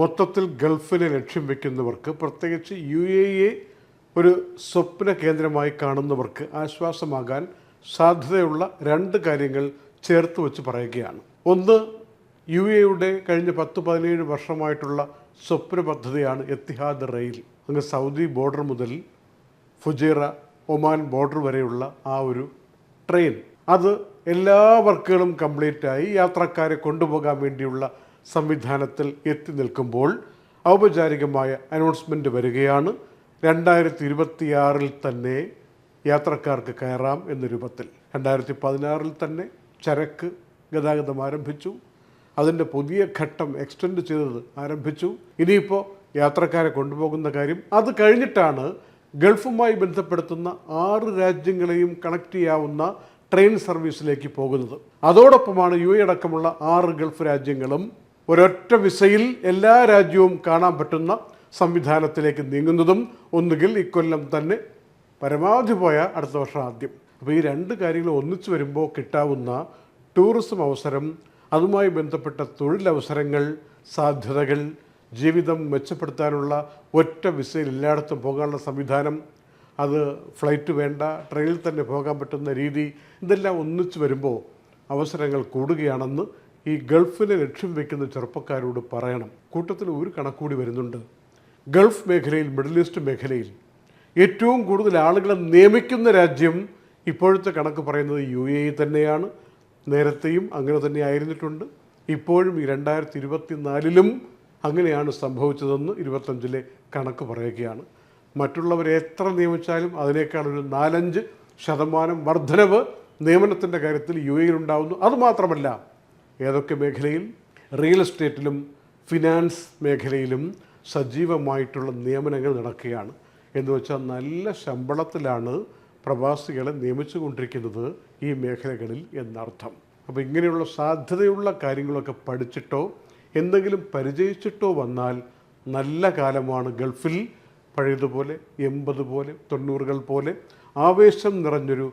മൊത്തത്തിൽ ഗൾഫിനെ ലക്ഷ്യം വെക്കുന്നവർക്ക് പ്രത്യേകിച്ച് യു എ എ ഒരു സ്വപ്ന കേന്ദ്രമായി കാണുന്നവർക്ക് ആശ്വാസമാകാൻ സാധ്യതയുള്ള രണ്ട് കാര്യങ്ങൾ ചേർത്ത് വെച്ച് പറയുകയാണ്. ഒന്ന് യു എയുടെ കഴിഞ്ഞ പത്ത് പതിനേഴ് വർഷമായിട്ടുള്ള സ്വപ്ന പദ്ധതിയാണ് എത്തിഹാദ് റെയിൽ. അങ്ങ് സൗദി ബോർഡർ മുതൽ ഫുജേറ ഒമാൻ ബോർഡർ വരെയുള്ള ആ ഒരു ട്രെയിൻ. അത് എല്ലാ വർക്കുകളും കംപ്ലീറ്റായി യാത്രക്കാരെ കൊണ്ടുപോകാൻ വേണ്ടിയുള്ള സംവിധാനത്തിൽ എത്തി നിൽക്കുമ്പോൾ ഔപചാരികമായ അനൗൺസ്മെന്റ് വരികയാണ്. രണ്ടായിരത്തി ഇരുപത്തിയാറിൽ തന്നെ യാത്രക്കാർക്ക് കയറാം എന്ന രൂപത്തിൽ. രണ്ടായിരത്തി പതിനാറിൽ തന്നെ ചരക്ക് ഗതാഗതം ആരംഭിച്ചു. അതിന്റെ പുതിയ ഘട്ടം എക്സ്റ്റെൻഡ് ചെയ്തത് ആരംഭിച്ചു. ഇനിയിപ്പോൾ യാത്രക്കാരെ കൊണ്ടുപോകുന്ന കാര്യം അത് കഴിഞ്ഞിട്ടാണ് ഗൾഫുമായി ബന്ധപ്പെടുത്തുന്ന ആറ് രാജ്യങ്ങളെയും കണക്ട് ചെയ്യാവുന്ന ട്രെയിൻ സർവീസിലേക്ക് പോകുന്നത്. അതോടൊപ്പമാണ് യു എ അടക്കമുള്ള ആറ് ഗൾഫ് രാജ്യങ്ങളും ഒരൊറ്റ വിസയിൽ എല്ലാ രാജ്യവും കാണാൻ പറ്റുന്ന സംവിധാനത്തിലേക്ക് നീങ്ങുന്നതും ഒന്നുകിൽ ഇക്കൊല്ലം തന്നെ പരമാവധി പോയ അടുത്ത വർഷം ആദ്യം. അപ്പോൾ ഈ രണ്ട് കാര്യങ്ങൾ ഒന്നിച്ചു വരുമ്പോൾ കിട്ടാവുന്ന ടൂറിസം അവസരം അതുമായി ബന്ധപ്പെട്ട തൊഴിലവസരങ്ങൾ സാധ്യതകൾ ജീവിതം മെച്ചപ്പെടുത്താനുള്ള ഒറ്റ വിസയിൽ എല്ലായിടത്തും പോകാനുള്ള സംവിധാനം അത് ഫ്ലൈറ്റ് വേണ്ട ട്രെയിനിൽ തന്നെ പോകാൻ പറ്റുന്ന രീതി ഇതെല്ലാം ഒന്നിച്ചു വരുമ്പോൾ അവസരങ്ങൾ കൂടുകയാണെന്ന് ഈ ഗൾഫിനെ ലക്ഷ്യം വയ്ക്കുന്ന ചെറുപ്പക്കാരോട് പറയണം. കൂട്ടത്തിൽ ഒരു കണക്കൂടി വരുന്നുണ്ട്. ഗൾഫ് മേഖലയിൽ മിഡിൽ ഈസ്റ്റ് മേഖലയിൽ ഏറ്റവും കൂടുതൽ ആളുകളെ നിയമിക്കുന്ന രാജ്യം ഇപ്പോഴത്തെ കണക്ക് പറയുന്നത് യു എ തന്നെയാണ്. നേരത്തെയും അങ്ങനെ തന്നെ ആയിരുന്നിട്ടുണ്ട്. ഇപ്പോഴും ഈ രണ്ടായിരത്തി ഇരുപത്തി നാലിലും അങ്ങനെയാണ് സംഭവിച്ചതെന്ന് ഇരുപത്തഞ്ചിലെ കണക്ക് പറയുകയാണ്. മറ്റുള്ളവരെ എത്ര നിയമിച്ചാലും അതിനേക്കാൾ ഒരു നാലഞ്ച് ശതമാനം വർധനവ് നിയമനത്തിന്റെ കാര്യത്തിൽ യു എയിലുണ്ടാവുന്നു അതുമാത്രമല്ല ഏതൊക്കെ മേഖലയിൽ? റിയൽ എസ്റ്റേറ്റിലും ഫിനാൻസ് മേഖലയിലും സജീവമായിട്ടുള്ള നിയമനങ്ങൾ നടക്കുകയാണ്. എന്ന് വെച്ചാൽ നല്ല ശമ്പളത്തിലാണ് പ്രവാസികളെ നിയമിച്ചു കൊണ്ടിരിക്കുന്നത് ഈ മേഖലകളിൽ എന്നർത്ഥം. അപ്പോൾ ഇങ്ങനെയുള്ള സാധ്യതയുള്ള കാര്യങ്ങളൊക്കെ പഠിച്ചിട്ടോ എന്തെങ്കിലും പരിചയിച്ചിട്ടോ വന്നാൽ നല്ല കാലമാണ് ഗൾഫിൽ പഴയതുപോലെ എൺപത് പോലെ തൊണ്ണൂറുകൾ പോലെ ആവേശം നിറഞ്ഞൊരു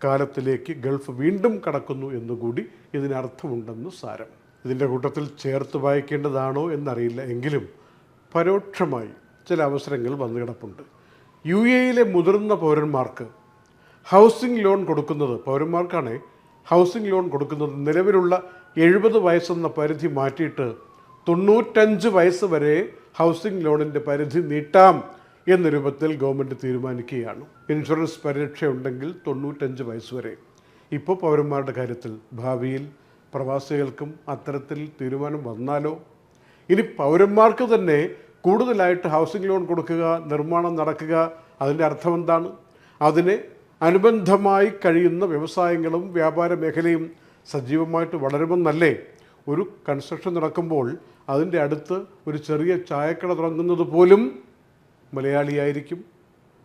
കാലത്തിലേക്ക് ഗൾഫ് വീണ്ടും കടക്കുന്നു എന്നുകൂടി ഇതിനർത്ഥമുണ്ടെന്ന് സാരം. ഇതിന്റെ കൂട്ടത്തിൽ ചേർത്ത് വായിക്കേണ്ടതാണോ എന്നറിയില്ല എങ്കിലും പരോക്ഷമായി ചില അവസരങ്ങൾ വന്നു കിടപ്പുണ്ട്. യു എയിലെ മുതിർന്ന പൗരന്മാർക്ക് ഹൗസിംഗ് ലോൺ കൊടുക്കുന്നത് പൗരന്മാർക്കാണ് ഹൗസിംഗ് ലോൺ കൊടുക്കുന്നത് നിലവിലുള്ള എഴുപത് വയസ്സെന്ന പരിധി മാറ്റിയിട്ട് തൊണ്ണൂറ്റഞ്ച് വയസ്സ് വരെ ഹൗസിംഗ് ലോണിന്റെ പരിധി നീട്ടാം എന്ന രൂപത്തിൽ ഗവൺമെന്റ് തീരുമാനിക്കുകയാണ്. ഇൻഷുറൻസ് പരിരക്ഷ ഉണ്ടെങ്കിൽ തൊണ്ണൂറ്റഞ്ച് വയസ്സ് വരെ ഇപ്പോൾ പൗരന്മാരുടെ കാര്യത്തിൽ ഭാവിയിൽ പ്രവാസികൾക്കും അത്തരത്തിൽ തീരുമാനം വന്നാലോ? ഇനി പൗരന്മാർക്ക് തന്നെ കൂടുതലായിട്ട് ഹൗസിംഗ് ലോൺ കൊടുക്കുക നിർമ്മാണം നടക്കുക അതിന്റെ അർത്ഥം എന്താണ് അതിനെ അനുബന്ധമായി കഴിയുന്ന വ്യവസായങ്ങളും വ്യാപാര മേഖലയും സജീവമായിട്ട് വളരുമെന്നല്ലേ? ഒരു കൺസ്ട്രക്ഷൻ നടക്കുമ്പോൾ അതിന്റെ അടുത്ത് ഒരു ചെറിയ ചായക്കട തുടങ്ങുന്നത് പോലും മലയാളിയായിരിക്കും.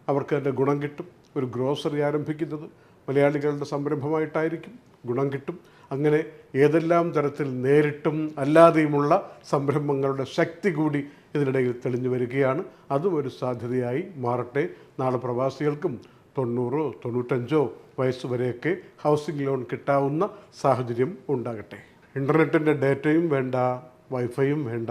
അവർക്ക് അതിന്റെ ഗുണം കിട്ടും. ഒരു ഗ്രോസറി ആരംഭിക്കുന്നത് മലയാളികളുടെ സംരംഭമായിട്ടായിരിക്കും. ഗുണം കിട്ടും. അങ്ങനെ ഏതെല്ലാം തരത്തിൽ നേരിട്ടും അല്ലാതെയുമുള്ള സംരംഭങ്ങളുടെ ശക്തി കൂടി ഇതിനിടയിൽ തെളിഞ്ഞു വരികയാണ്. അതും ഒരു സാധ്യതയായി മാറട്ടെ. നാളെ പ്രവാസികൾക്കും തൊണ്ണൂറോ തൊണ്ണൂറ്റഞ്ചോ വയസ്സ് വരെയൊക്കെ ഹൗസിംഗ് ലോൺ കിട്ടാവുന്ന സാഹചര്യം ഉണ്ടാകട്ടെ. ഇന്റർനെറ്റിന്റെ ഡേറ്റയും വേണ്ട വൈഫൈയും വേണ്ട.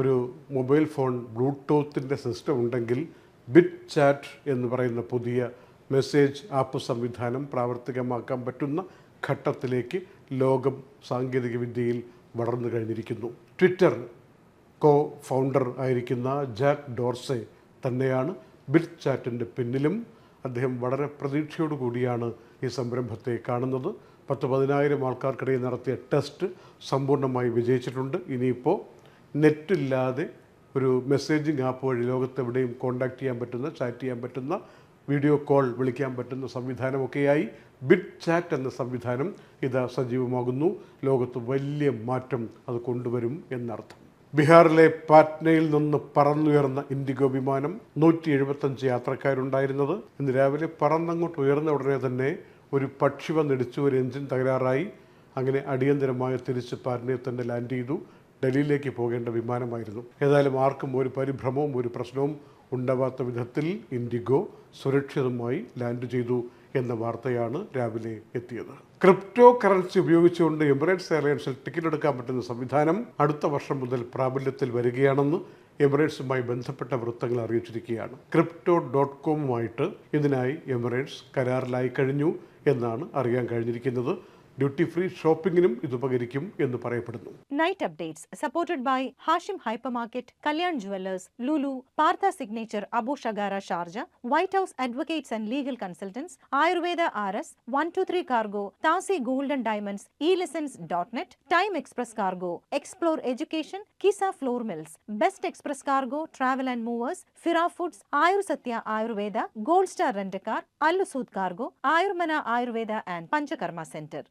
ഒരു മൊബൈൽ ഫോൺ ബ്ലൂടൂത്തിന്റെ സിസ്റ്റം ഉണ്ടെങ്കിൽ ബിറ്റ് ചാറ്റ് എന്ന് പറയുന്ന പുതിയ മെസ്സേജ് ആപ്പ് സംവിധാനം പ്രാവർത്തികമാക്കാൻ പറ്റുന്ന ഘട്ടത്തിലേക്ക് ലോകം സാങ്കേതികവിദ്യയിൽ വളർന്നു കഴിഞ്ഞിരിക്കുന്നു. ട്വിറ്റർ കോ ഫൗണ്ടർ ആയിരിക്കുന്ന ജാക്ക് ഡോർസെ തന്നെയാണ് ബിറ്റ് ചാറ്റിന്റെ പിന്നിലും. അദ്ദേഹം വളരെ പ്രതീക്ഷയോടു കൂടിയാണ് ഈ സംരംഭത്തെ കാണുന്നത്. പത്ത് പതിനായിരം ആൾക്കാർക്കിടയിൽ നടത്തിയ ടെസ്റ്റ് സമ്പൂർണമായി വിജയിച്ചിട്ടുണ്ട്. ഇനിയിപ്പോൾ നെറ്റില്ലാതെ ഒരു മെസ്സേജിങ് ആപ്പ് വഴി ലോകത്തെവിടെയും കോണ്ടാക്ട് ചെയ്യാൻ പറ്റുന്ന ചാറ്റ് ചെയ്യാൻ പറ്റുന്ന വീഡിയോ കോൾ വിളിക്കാൻ പറ്റുന്ന സംവിധാനമൊക്കെയായി ബിഡ് ചാറ്റ് എന്ന സംവിധാനം ഇത് സജീവമാകുന്നു. ലോകത്ത് വലിയ മാറ്റം അത് കൊണ്ടുവരും എന്നർത്ഥം. ബീഹാറിലെ പാറ്റ്നയിൽ നിന്ന് പറന്നുയർന്ന ഇൻഡിഗോ വിമാനം നൂറ്റി എഴുപത്തഞ്ച് യാത്രക്കാരുണ്ടായിരുന്നത്. ഇന്ന് രാവിലെ പറന്നങ്ങോട്ട് ഉയർന്ന ഉടനെ തന്നെ ഒരു പക്ഷി വന്നിടിച്ചു ഒരു എഞ്ചിൻ തകരാറായി. അങ്ങനെ അടിയന്തരമായി തിരിച്ച് പാറ്റ്നയിൽ തന്നെ ലാൻഡ് ചെയ്തു. ഡൽഹിയിലേക്ക് പോകേണ്ട വിമാനമായിരുന്നു. ഏതായാലും ആർക്കും ഒരു പരിഭ്രമവും ഒരു പ്രശ്നവും ഉണ്ടാവാത്ത വിധത്തിൽ ഇൻഡിഗോ സുരക്ഷിതമായി ലാൻഡ് ചെയ്തു എന്ന വാർത്തയാണ് രാവിലെ എത്തിയത്. ക്രിപ്റ്റോ കറൻസി ഉപയോഗിച്ചുകൊണ്ട് എമിറേറ്റ്സ് എയർലൈൻസിൽ ടിക്കറ്റ് എടുക്കാൻ പറ്റുന്ന സംവിധാനം അടുത്ത വർഷം മുതൽ പ്രാബല്യത്തിൽ വരികയാണെന്ന് എമിറേറ്റ്സുമായി ബന്ധപ്പെട്ട വൃത്തങ്ങൾ അറിയിച്ചിരിക്കുകയാണ്. ക്രിപ്റ്റോ ഡോട്ട് കോമുമായിട്ട് ഇതിനായി എമിറേറ്റ്സ് കരാറിലായി കഴിഞ്ഞു എന്നാണ് അറിയാൻ കഴിഞ്ഞിരിക്കുന്നത്. ഡ്യൂട്ടി ഫ്രീ ഷോപ്പിംഗിനും ഇത് ഉപകരിക്കും എന്ന് പറയപ്പെടുന്നു. Night updates supported by Hashim hyper market Kalyan jewellers Lulu Partha signature Abu Shagara Sharjah white house advocates and legal consultants Ayurveda R S one two three cargo താസി golden diamonds E lessons dot net time express cargo explore education Qissa flour mills best express cargo travel and movers ഫിറാ foods Ayur Sathya Ayurveda gold star rent car അല്ലുസൂത് cargo Ayurmana Ayurveda and Panchakarma centre